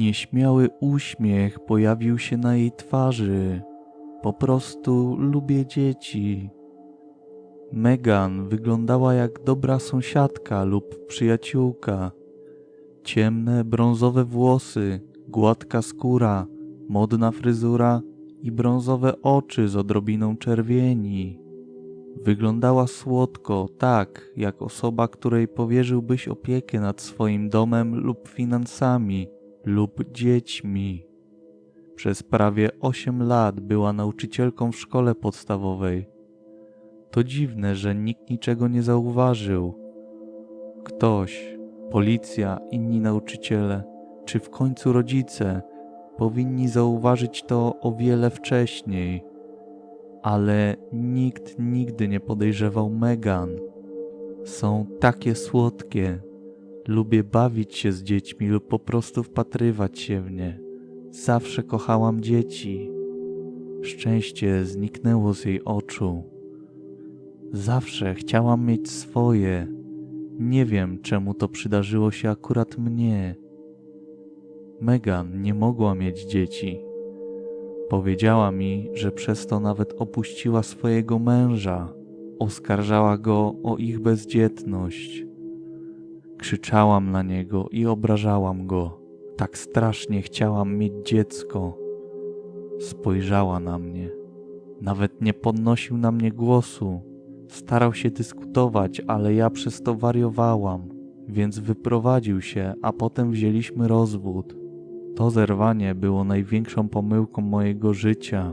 Nieśmiały uśmiech pojawił się na jej twarzy. Po prostu lubię dzieci. Megan wyglądała jak dobra sąsiadka lub przyjaciółka. Ciemne, brązowe włosy, gładka skóra, modna fryzura i brązowe oczy z odrobiną czerwieni. Wyglądała słodko, tak jak osoba, której powierzyłbyś opiekę nad swoim domem lub finansami, lub dziećmi. Przez prawie 8 lat była nauczycielką w szkole podstawowej. To dziwne, że nikt niczego nie zauważył. Ktoś, policja, inni nauczyciele, czy w końcu rodzice powinni zauważyć to o wiele wcześniej. Ale nikt nigdy nie podejrzewał Megan. Są takie słodkie. Lubię bawić się z dziećmi lub po prostu wpatrywać się w nie. Zawsze kochałam dzieci. Szczęście zniknęło z jej oczu. Zawsze chciałam mieć swoje. Nie wiem, czemu to przydarzyło się akurat mnie. Megan nie mogła mieć dzieci. Powiedziała mi, że przez to nawet opuściła swojego męża. Oskarżała go o ich bezdzietność. Krzyczałam na niego i obrażałam go. Tak strasznie chciałam mieć dziecko. Spojrzała na mnie. Nawet nie podnosił na mnie głosu. Starał się dyskutować, ale ja przez to wariowałam, więc wyprowadził się, a potem wzięliśmy rozwód. To zerwanie było największą pomyłką mojego życia.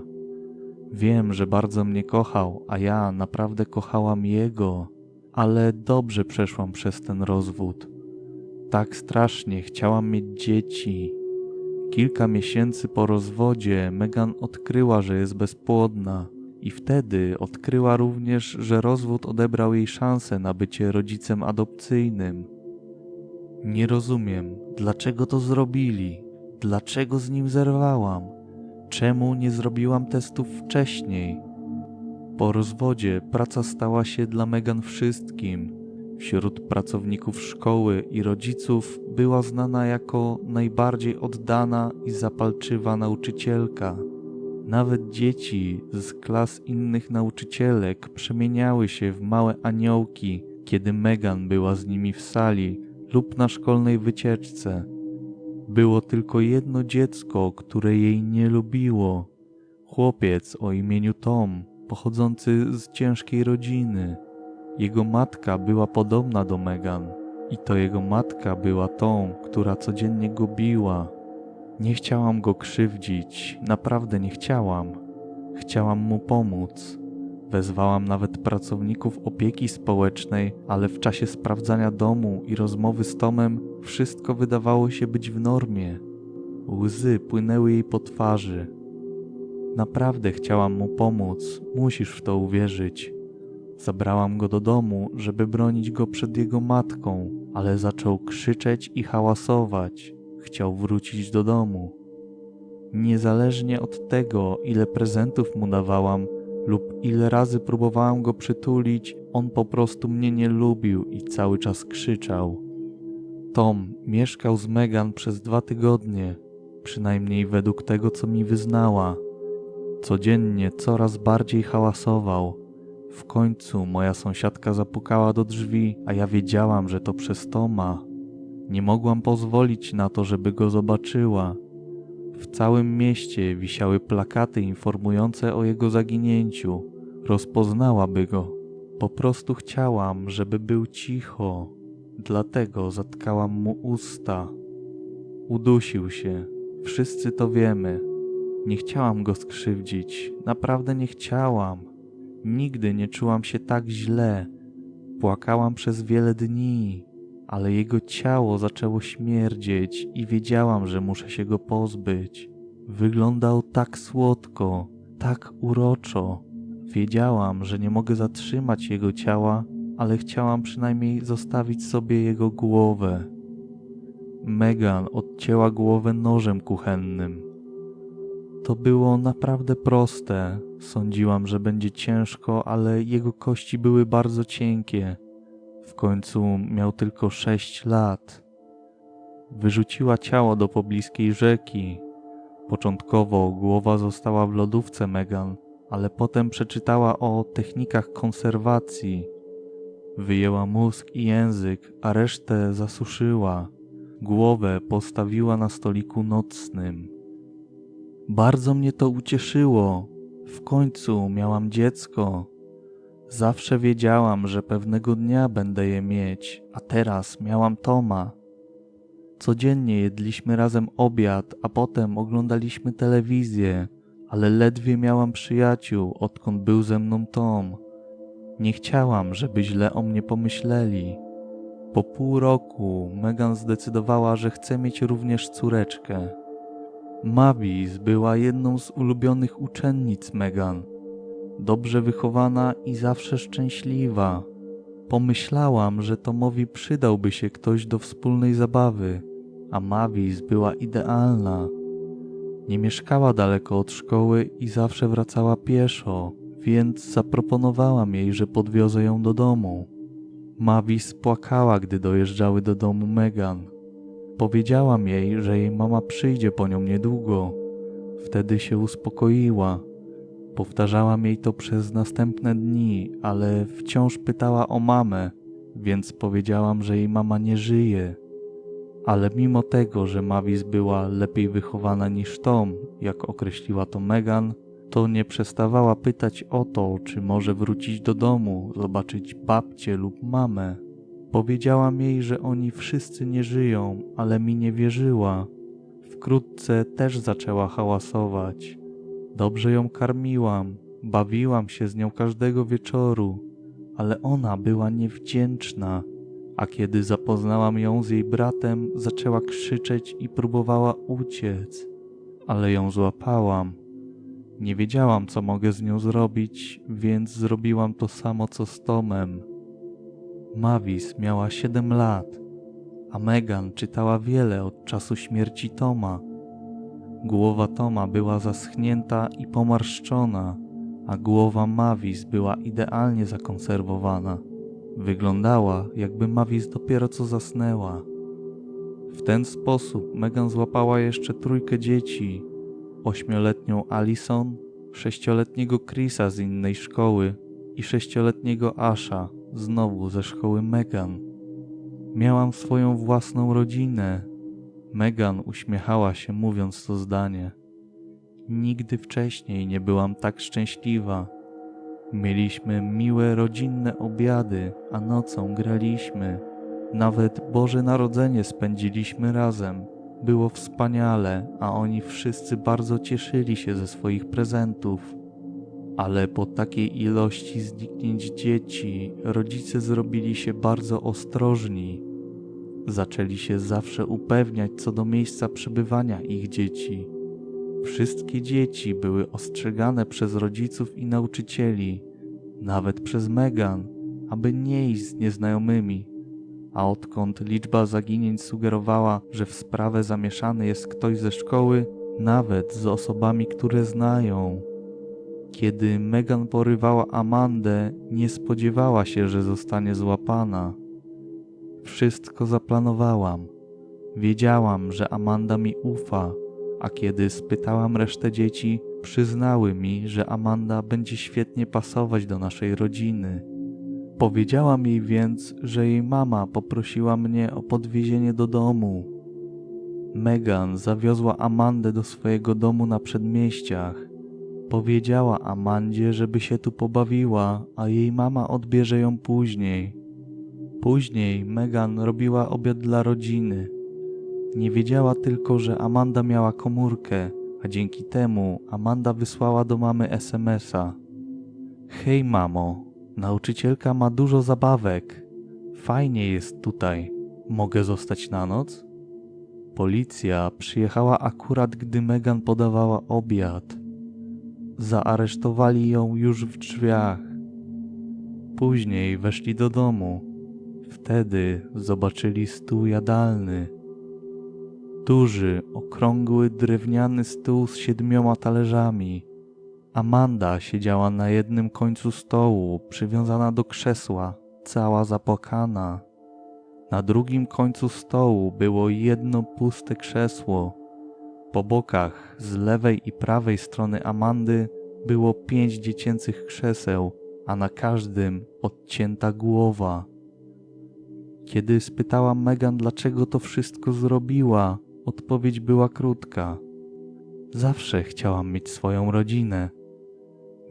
Wiem, że bardzo mnie kochał, a ja naprawdę kochałam jego, ale dobrze przeszłam przez ten rozwód. Tak strasznie chciałam mieć dzieci. Kilka miesięcy po rozwodzie Megan odkryła, że jest bezpłodna, i wtedy odkryła również, że rozwód odebrał jej szansę na bycie rodzicem adopcyjnym. Nie rozumiem, dlaczego to zrobili, dlaczego z nim zerwałam, czemu nie zrobiłam testów wcześniej. Po rozwodzie praca stała się dla Megan wszystkim. Wśród pracowników szkoły i rodziców była znana jako najbardziej oddana i zapalczywa nauczycielka. Nawet dzieci z klas innych nauczycielek przemieniały się w małe aniołki, kiedy Megan była z nimi w sali lub na szkolnej wycieczce. Było tylko jedno dziecko, które jej nie lubiło. Chłopiec o imieniu Tom, pochodzący z ciężkiej rodziny. Jego matka była podobna do Megan i to jego matka była tą, która codziennie go biła. Nie chciałam go krzywdzić, naprawdę nie chciałam. Chciałam mu pomóc. Wezwałam nawet pracowników opieki społecznej, ale w czasie sprawdzania domu i rozmowy z Tomem wszystko wydawało się być w normie. Łzy płynęły jej po twarzy. Naprawdę chciałam mu pomóc, musisz w to uwierzyć. Zabrałam go do domu, żeby bronić go przed jego matką, ale zaczął krzyczeć i hałasować. Chciał wrócić do domu. Niezależnie od tego, ile prezentów mu dawałam lub ile razy próbowałam go przytulić, on po prostu mnie nie lubił i cały czas krzyczał. Tom mieszkał z Megan przez dwa tygodnie, przynajmniej według tego, co mi wyznała. Codziennie coraz bardziej hałasował. W końcu moja sąsiadka zapukała do drzwi, a ja wiedziałam, że to przez Toma. Nie mogłam pozwolić na to, żeby go zobaczyła. W całym mieście wisiały plakaty informujące o jego zaginięciu. Rozpoznałaby go. Po prostu chciałam, żeby był cicho. Dlatego zatkałam mu usta. Udusił się. Wszyscy to wiemy. Nie chciałam go skrzywdzić. Naprawdę nie chciałam. Nigdy nie czułam się tak źle. Płakałam przez wiele dni, ale jego ciało zaczęło śmierdzieć i wiedziałam, że muszę się go pozbyć. Wyglądał tak słodko, tak uroczo. Wiedziałam, że nie mogę zatrzymać jego ciała, ale chciałam przynajmniej zostawić sobie jego głowę. Megan odcięła głowę nożem kuchennym. To było naprawdę proste. Sądziłam, że będzie ciężko, ale jego kości były bardzo cienkie. W końcu miał tylko sześć lat. wyrzuciła ciało do pobliskiej rzeki. Początkowo głowa została w lodówce Megan, ale potem przeczytała o technikach konserwacji. Wyjęła mózg i język, a resztę zasuszyła. Głowę postawiła na stoliku nocnym. Bardzo mnie to ucieszyło. W końcu miałam dziecko. Zawsze wiedziałam, że pewnego dnia będę je mieć, a teraz miałam Toma. Codziennie jedliśmy razem obiad, a potem oglądaliśmy telewizję, ale ledwie miałam przyjaciół, odkąd był ze mną Tom. Nie chciałam, żeby źle o mnie pomyśleli. Po pół roku Megan zdecydowała, że chce mieć również córeczkę. Mavis była jedną z ulubionych uczennic Megan. Dobrze wychowana i zawsze szczęśliwa. Pomyślałam, że Tomowi przydałby się ktoś do wspólnej zabawy, a Mavis była idealna. Nie mieszkała daleko od szkoły i zawsze wracała pieszo, więc zaproponowałam jej, że podwiozę ją do domu. Mavis płakała, gdy dojeżdżały do domu Megan. Powiedziałam jej, że jej mama przyjdzie po nią niedługo. Wtedy się uspokoiła. Powtarzałam jej to przez następne dni, ale wciąż pytała o mamę, więc powiedziałam, że jej mama nie żyje. Ale mimo tego, że Mavis była lepiej wychowana niż Tom, jak określiła to Megan, to nie przestawała pytać o to, czy może wrócić do domu, zobaczyć babcię lub mamę. Powiedziałam jej, że oni wszyscy nie żyją, ale mi nie wierzyła. Wkrótce też zaczęła hałasować. Dobrze ją karmiłam, bawiłam się z nią każdego wieczoru, ale ona była niewdzięczna, a kiedy zapoznałam ją z jej bratem, zaczęła krzyczeć i próbowała uciec, ale ją złapałam. Nie wiedziałam, co mogę z nią zrobić, więc zrobiłam to samo co z Tomem. Mavis miała 7 lat, a Megan czytała wiele od czasu śmierci Toma. Głowa Toma była zaschnięta i pomarszczona, a głowa Mavis była idealnie zakonserwowana. Wyglądała, jakby Mavis dopiero co zasnęła. W ten sposób Megan złapała jeszcze trójkę dzieci: ośmioletnią Alison, sześcioletniego Chrisa z innej szkoły i sześcioletniego Asha, znowu ze szkoły Megan. Miałam swoją własną rodzinę. Megan uśmiechała się, mówiąc to zdanie. Nigdy wcześniej nie byłam tak szczęśliwa. Mieliśmy miłe rodzinne obiady, a nocą graliśmy. Nawet Boże Narodzenie spędziliśmy razem. Było wspaniale, a oni wszyscy bardzo cieszyli się ze swoich prezentów. Ale po takiej ilości zniknięć dzieci, rodzice zrobili się bardzo ostrożni. Zaczęli się zawsze upewniać co do miejsca przebywania ich dzieci. Wszystkie dzieci były ostrzegane przez rodziców i nauczycieli, nawet przez Megan, aby nie iść z nieznajomymi. A odkąd liczba zaginięć sugerowała, że w sprawę zamieszany jest ktoś ze szkoły, nawet z osobami, które znają. Kiedy Megan porywała Amandę, nie spodziewała się, że zostanie złapana. Wszystko zaplanowałam. Wiedziałam, że Amanda mi ufa, a kiedy spytałam resztę dzieci, przyznały mi, że Amanda będzie świetnie pasować do naszej rodziny. Powiedziałam jej więc, że jej mama poprosiła mnie o podwiezienie do domu. Megan zawiozła Amandę do swojego domu na przedmieściach. Powiedziała Amandzie, żeby się tu pobawiła, a jej mama odbierze ją później. Później Megan robiła obiad dla rodziny. Nie wiedziała tylko, że Amanda miała komórkę, a dzięki temu Amanda wysłała do mamy SMS-a. Hej mamo, nauczycielka ma dużo zabawek. Fajnie jest tutaj. Mogę zostać na noc? Policja przyjechała akurat, gdy Megan podawała obiad. Zaaresztowali ją już w drzwiach. Później weszli do domu. Wtedy zobaczyli stół jadalny. Duży, okrągły, drewniany stół z siedmioma talerzami. Amanda siedziała na jednym końcu stołu, przywiązana do krzesła, cała zapłakana. Na drugim końcu stołu było jedno puste krzesło. Po bokach, z lewej i prawej strony Amandy, było pięć dziecięcych krzeseł, a na każdym odcięta głowa. Kiedy spytałam Megan, dlaczego to wszystko zrobiła, odpowiedź była krótka. Zawsze chciałam mieć swoją rodzinę.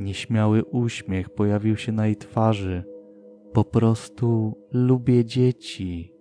Nieśmiały uśmiech pojawił się na jej twarzy. Po prostu lubię dzieci.